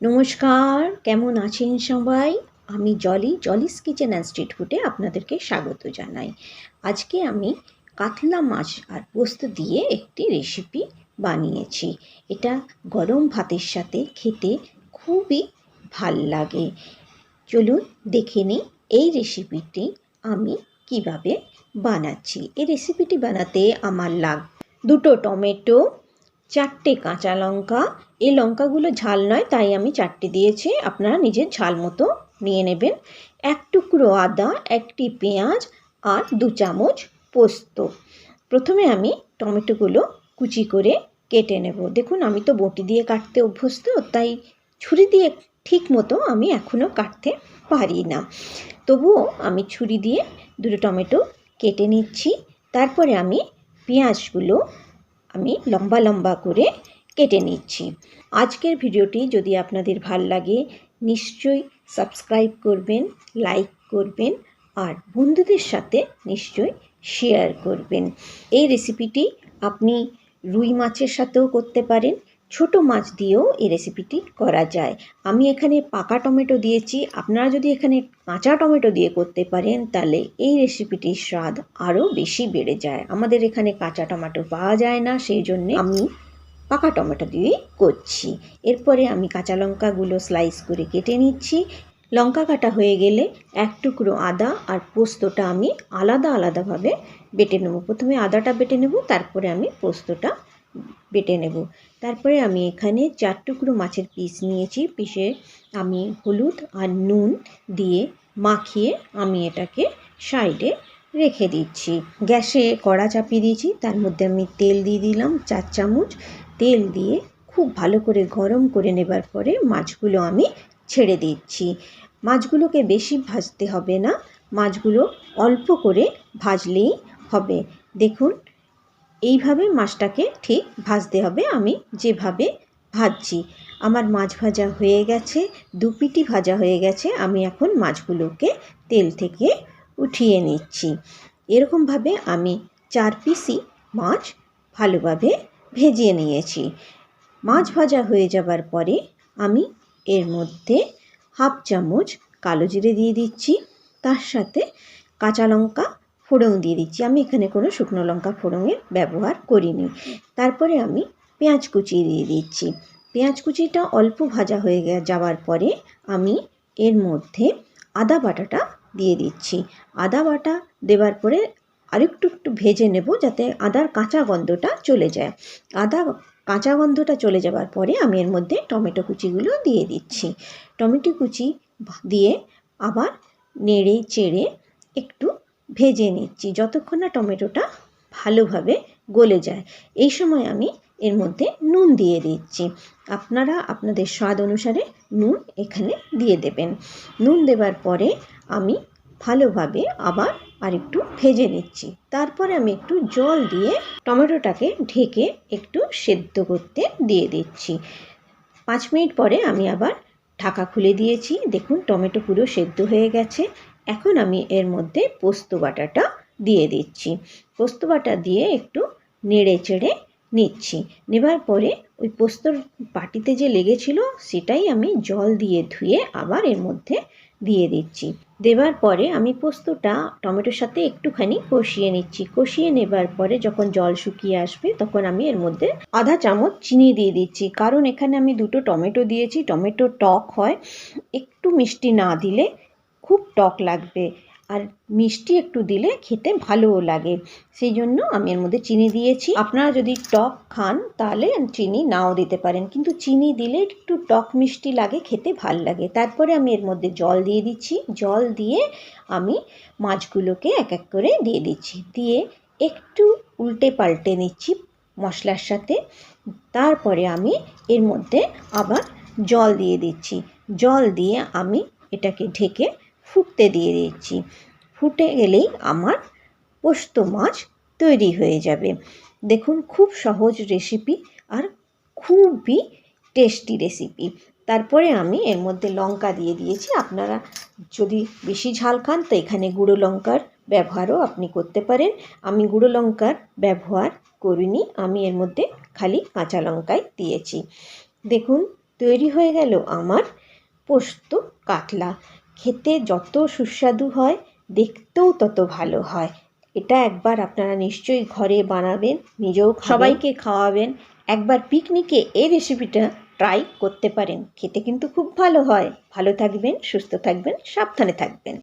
নমস্কার, কেমন আছেন সবাই? আমি Jolly, Jolly's kitchen and street ফুডে আপনাদেরকে স্বাগত জানাই। আজকে আমি কাতলা মাছ আর পোস্ত দিয়ে একটি রেসিপি বানিয়েছি। এটা গরম ভাতের সাথে খেতে খুবই ভালো লাগে। চলুন দেখে নিই এই রেসিপিটি আমি কীভাবে বানাচ্ছি। এই রেসিপিটি বানাতে আমার লাগ, দুটো টমেটো, চারটে কাঁচা লঙ্কা এই লঙ্কাগুলো ঝাল নয়, তাই আমি চারটে দিয়েছি। আপনারা নিজের ঝাল মতো নিয়ে নেবেন। এক টুকরো আদা, একটি পেঁয়াজ আর দু চামচ পোস্ত। প্রথমে আমি টমেটোগুলো কুচি করে কেটে নেব। দেখুন, আমি তো বটি দিয়ে কাটতে অভ্যস্ত, তাই ছুরি দিয়ে ঠিক মতো আমি এখনও কাটতে পারি না। তবুও আমি ছুরি দিয়ে দুটো টমেটো কেটে নিচ্ছি। তারপরে আমি পেঁয়াজগুলো আমি লম্বা লম্বা করে কেটে নিচ্ছি। আজকের ভিডিওটি যদি আপনাদের ভালো লাগে, নিশ্চয়ই সাবস্ক্রাইব করবেন, লাইক করবেন আর বন্ধুদের সাথে নিশ্চয়ই শেয়ার করবেন। এই রেসিপিটি আপনি রুই মাছের সাথেও করতে পারেন, ছোট মাছ দিয়েও এই রেসিপিটি করা যায়। আমি এখানে পাকা টমেটো দিয়েছি, আপনারা যদি এখানে কাঁচা টমেটো দিয়ে করতে পারেন, তাহলে এই রেসিপিটির স্বাদ আরও বেশি বেড়ে যায়। আমাদের এখানে কাঁচা টমেটো পাওয়া যায় না, সেই জন্যে আমি পাকা টমেটো দিয়েই করছি। এরপরে আমি কাঁচা লঙ্কাগুলো স্লাইস করে কেটে নিচ্ছি। লঙ্কা কাটা হয়ে গেলে এক টুকরো আদা আর পোস্তটা আমি আলাদা আলাদাভাবে বেটে নেব। প্রথমে আদাটা বেটে নেব, তারপরে আমি পোস্তটা বেটে নেব। তারপরে আমি এখানে চার টুকরো মাছের পিস নিয়েছি। পিসে আমি হলুদ আর নুন দিয়ে মাখিয়ে আমি এটাকে সাইডে রেখে দিচ্ছি। গ্যাসে কড়া চাপিয়ে দিয়েছি, তার মধ্যে আমি তেল দিয়ে দিলাম, চার চামচ তেল দিয়ে খুব ভালো করে গরম করে নেবার পরে মাছগুলো আমি ছেড়ে দিচ্ছি। মাছগুলোকে বেশি ভাজতে হবে না। মাছগুলো অল্প করে ভাজলেই হবে। দেখুন, এইভাবে মাছটাকে ঠিক ভাজতে হবে আমি যেভাবে ভাজছি। আমার মাছ ভাজা হয়ে গেছে দু পিটি ভাজা হয়ে গেছে, আমি এখন মাছগুলোকে তেল থেকে উঠিয়ে নিচ্ছি। এরকমভাবে আমি চার পিসি মাছ ভালোভাবে ভেজে নিয়েছি। মাছ ভাজা হয়ে যাবার পরে আমি এর মধ্যে হাফ চামচ কালো জিরে দিয়ে দিচ্ছি, তার সাথে কাঁচা লঙ্কা ফোড়ন দিয়ে দিচ্ছি। আমি এখানে কোনো শুকনো লঙ্কা ফোড়নের ব্যবহার করিনি। তারপরে আমি পেঁয়াজ কুচি দিয়ে দিচ্ছি। পেঁয়াজ কুচিটা অল্প ভাজা হয়ে যাওয়ার পরে আমি এর মধ্যে আদা বাটাটা দিয়ে দিচ্ছি। আদা বাটা দেওয়ার পরে আরেকটু একটু ভেজে নেব যাতে আদার কাঁচা গন্ধটা চলে যায়। আদা কাঁচা গন্ধটা চলে যাবার পরে আমি এর মধ্যে টমেটো কুচিগুলো দিয়ে দিচ্ছি। টমেটো কুচি দিয়ে আবার নেড়ে চেড়ে একটু ভেজে নিচ্ছি যতক্ষণ না টমেটোটা ভালোভাবে গলে যায়। এই সময় আমি এর মধ্যে নুন দিয়ে দিচ্ছি। আপনারা আপনাদের স্বাদ অনুসারে নুন এখানে দিয়ে দেবেন। নুন দেবার পরে আমি ভালোভাবে আবার আর একটু ভেজে নিচ্ছি। তারপরে আমি একটু জল দিয়ে টমেটোটাকে ঢেকে একটু সেদ্ধ করতে দিয়ে দিচ্ছি। পাঁচ মিনিট পরে আমি আবার ঢাকা খুলে দিয়েছি। দেখুন, টমেটো পুরো সেদ্ধ হয়ে গেছে। এখন আমি এর মধ্যে পোস্ত বাটাটা দিয়ে দিচ্ছি। পোস্ত বাটা দিয়ে একটু নেড়ে চেড়ে নিচ্ছি। নেবার পরে ওই পোস্তর বাটিতে যে লেগেছিল, সেটাই আমি জল দিয়ে ধুয়ে আবার এর মধ্যে দিয়ে দিচ্ছি। দেবার পরে আমি পোস্তটা টমেটোর সাথে একটুখানি কষিয়ে নিচ্ছি। কষিয়ে নেবার পরে যখন জল শুকিয়ে আসবে তখন আমি এর মধ্যে আধা চামচ চিনি দিয়ে দিচ্ছি। কারণ এখানে আমি দুটো টমেটো দিয়েছি। টমেটো টক হয়। একটু মিষ্টি না দিলে খুব টক লাগবে। আর মিষ্টি একটু দিলে খেতে ভালোও লাগে। সেই জন্য আমি এর মধ্যে চিনি দিয়েছি। আপনারা যদি টক খান, তাহলে চিনি নাও দিতে পারেন। কিন্তু চিনি দিলে একটু টক মিষ্টি লাগে, খেতে ভালো লাগে। তারপরে আমি এর মধ্যে জল দিয়ে দিচ্ছি। জল দিয়ে আমি মাছগুলোকে এক এক করে দিয়ে দিচ্ছি। দিয়ে একটু উল্টে পাল্টে নিচ্ছি মশলার সাথে। তারপরে আমি এর মধ্যে আবার জল দিয়ে দিচ্ছি। জল দিয়ে আমি এটাকে ঢেকে ফুটতে দিয়ে দিচ্ছি। ফুটে গেলেই আমার পোস্ত মাছ তৈরি হয়ে যাবে। দেখুন, খুব সহজ রেসিপি আর খুবই টেস্টি রেসিপি তারপরে আমি এর মধ্যে লঙ্কা দিয়ে দিয়েছি। আপনারা যদি বেশি ঝাল খান, তো এখানে গুঁড়ো লঙ্কার ব্যবহারও আপনি করতে পারেন। আমি গুঁড়ো লঙ্কার ব্যবহার করিনি, আমি এর মধ্যে খালি কাঁচা লঙ্কাই দিয়েছি। দেখুন, তৈরি হয়ে গেল আমার পোস্ত কাতলা। খেতে যত সুস্বাদু হয়, দেখতেও তত ভালো হয়। এটা একবার আপনারা নিশ্চয়ই ঘরে বানাবেন, নিজেও সবাইকে খাওয়াবেন। একবার পিকনিকে এই রেসিপিটা ট্রাই করতে পারেন। খেতে কিন্তু খুব ভালো হয়। ভালো থাকবেন, সুস্থ থাকবেন, সাবধানে থাকবেন।